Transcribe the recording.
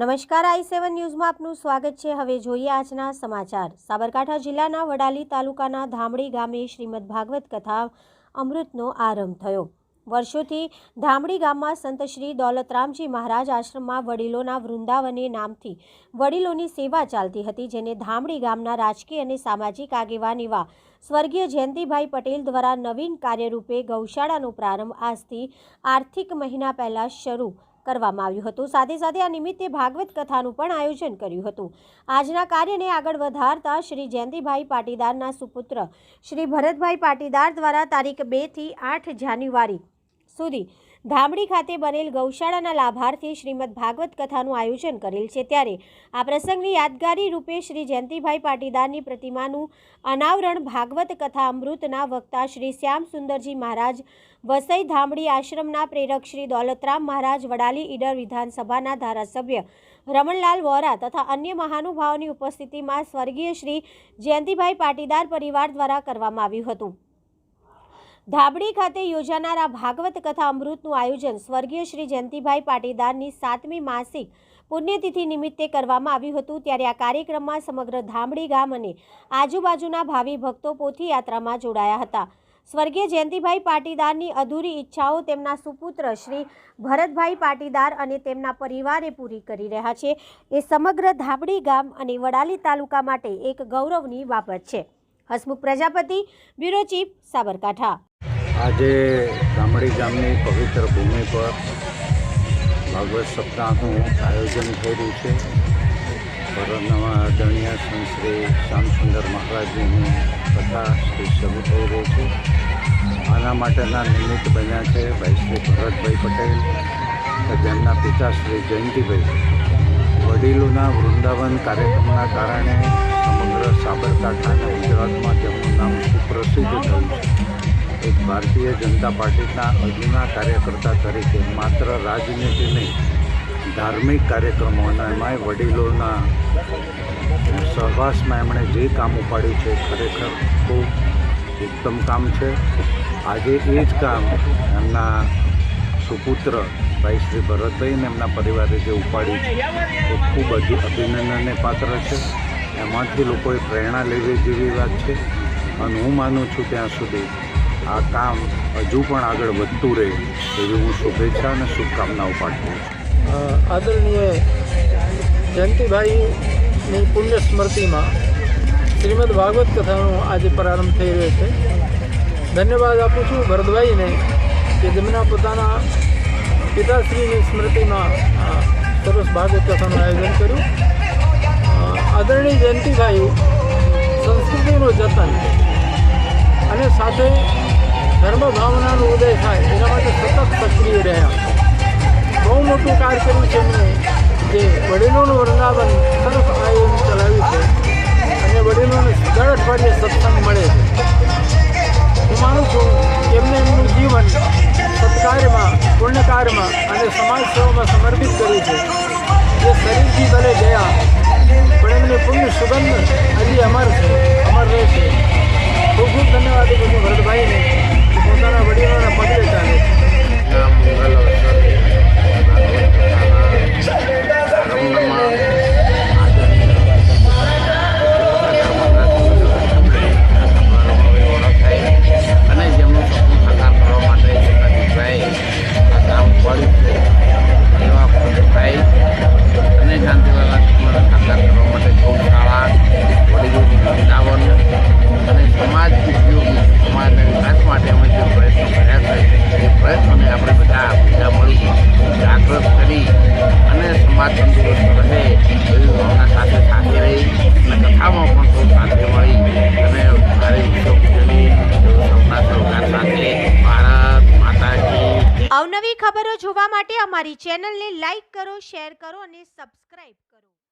નમસ્કાર, આઈ સેવન ન્યૂઝમાં આપનું સ્વાગત છે. હવે જોઈએ આજના સમાચાર. સાબરકાંઠા જિલ્લાના વડાલી તાલુકાના ધામડી ગામે શ્રીમદ ભાગવત કથા અમૃતનો આરંભ થયો. વર્ષોથી ધામડી ગામમાં સંત શ્રી દોલતરામજી મહારાજ આશ્રમમાં વડીલોના વૃંદાવને નામથી વડીલોની સેવા ચાલતી હતી, જેને ધામડી ગામના રાજકીય અને સામાજિક આગેવાન એવા સ્વર્ગીય જયંતિભાઈ પટેલ દ્વારા નવીન કાર્યરૂપે ગૌશાળાનો પ્રારંભ આજથી આર્થિક મહિના પહેલાં શરૂ કરવામાં આવ્યું હતું. સાથે સાથે આ નિમિત્તે ભાગવત કથાનું પણ આયોજન કર્યું હતું. આજના કાર્યને આગળ વધારતા શ્રી જયંતિભાઈ પાટીદારના સુપુત્ર શ્રી ભરતભાઈ પાટીદાર દ્વારા તારીખ બેથી આઠ જાન્યુઆરી સુધી ધામડી ખાતે બનેલ ગૌશાળાના લાભાર્થી શ્રીમદ ભાગવત કથાનું આયોજન કરેલ છે ત્યારે આ પ્રસંગની યાદગારી રૂપે શ્રી જયંતિભાઈ પાટીદારની પ્રતિમાનું અનાવરણ ભાગવત કથા અમૃતના વક્તા શ્રી શ્યામ સુંદરજી મહારાજ વસઈ ધામડી આશ્રમના પ્રેરક શ્રી દોલતરામ મહારાજ વડાલી ઈડર વિધાનસભાના ધારાસભ્ય રમણલાલ વોરા તથા અન્ય મહાનુભાવોની ઉપસ્થિતિમાં સ્વર્ગીય શ્રી જયંતિભાઈ પાટીદાર પરિવાર દ્વારા કરવામાં આવ્યું હતું. ધાબડી ખાતે યોજાનાર ભાગવત કથા અમૃતનું આયોજન સ્વર્ગીય શ્રી જયંતિભાઈ પાટીદારની સાતમી માસિક પુણ્યતિથિ નિમિત્તે કરવામાં આવ્યું હતું. ત્યારે આ કાર્યક્રમમાં સમગ્ર ધામડી ગામ અને આજુબાજુના ભાવિ ભક્તો પોથીયાત્રામાં જોડાયા હતા. સ્વર્ગીય જયંતિભાઈ પાટીદારની અધૂરી ઈચ્છાઓ તેમના સુપુત્ર શ્રી ભરતભાઈ પાટીદાર અને તેમના પરિવારે પૂરી કરી રહ્યા છે. એ સમગ્ર ધાબડી ગામ અને વડાલી તાલુકા માટે એક ગૌરવની બાબત છે. Hasmukh Prajapati, bureau chief Sabarkantha. આજે ગામડી ગામની પવિત્ર ભૂમિ પર ભાગવત સપ્તાહનું આયોજન થઈ રહ્યું છે. પરમનવા આદરણીય સંત શ્રી શ્યામસુંદર મહારાજજીની કથા શ્રી શરૂ થઈ રહી છે. આના માટેના નિમિત્ત બન્યા છે ભાઈ શ્રી ભરતભાઈ પટેલ કે જેમના પિતા શ્રી જયંતિભાઈ. વડીલોના વૃંદાવન કાર્યક્રમના કારણે સમગ્ર સાબરકાંઠા અને ગુજરાતમાં તેમનું નામ સુપ્રસિદ્ધ ભારતીય જનતા પાર્ટીના અજુના કાર્યકર્તા તરીકે માત્ર રાજનીતિ નહીં, ધાર્મિક કાર્યક્રમોના એમાંય વડીલોના સહવાસમાં એમણે જે કામ ઉપાડ્યું છે ખરેખર ખૂબ ઉત્તમ કામ છે. આજે એ જ કામ એમના સુપુત્ર ભાઈ શ્રી ભરતભાઈ અને એમના પરિવારે જે ઉપાડ્યું છે, એ ખૂબ જ અભિનંદનને પાત્ર છે. એમાંથી લોકોએ પ્રેરણા લેવી જેવી વાત છે અને હું માનું છું ત્યાં સુધી આ કામ હજુ પણ આગળ વધતું રહે એવી હું શુભેચ્છા અને શુભકામનાઓ પાઠવું છું. આદરણીય જયંતિભાઈની પુણ્ય સ્મૃતિમાં શ્રીમદ ભાગવત કથાનો આજે પ્રારંભ થઈ રહ્યો છે. ધન્યવાદ આપું છું ભરતભાઈને કે જેમના પોતાના પિતાશ્રીની સ્મૃતિમાં સરસ ભાગવત કથાનું આયોજન કર્યું. આદરણીય જયંતિભાઈ સંસ્કૃતિનું જતન અને સાથે ધર્મ ભાવનાનો ઉદય થાય, એના માટે સતત સક્રિય રહ્યા. બહુ મોટું કાર્ય કર્યું છે એમણે જે વડીલોનું વૃંદાવન સરસ આયોજન ચલાવ્યું છે. અને વડીલોને દર અઠવાડિયે સત્સંગ મળે છે. ખબરો જોવા માટે અમારી ચેનલને લાઈક કરો શેર કરો અને સબસ્ક્રાઈબ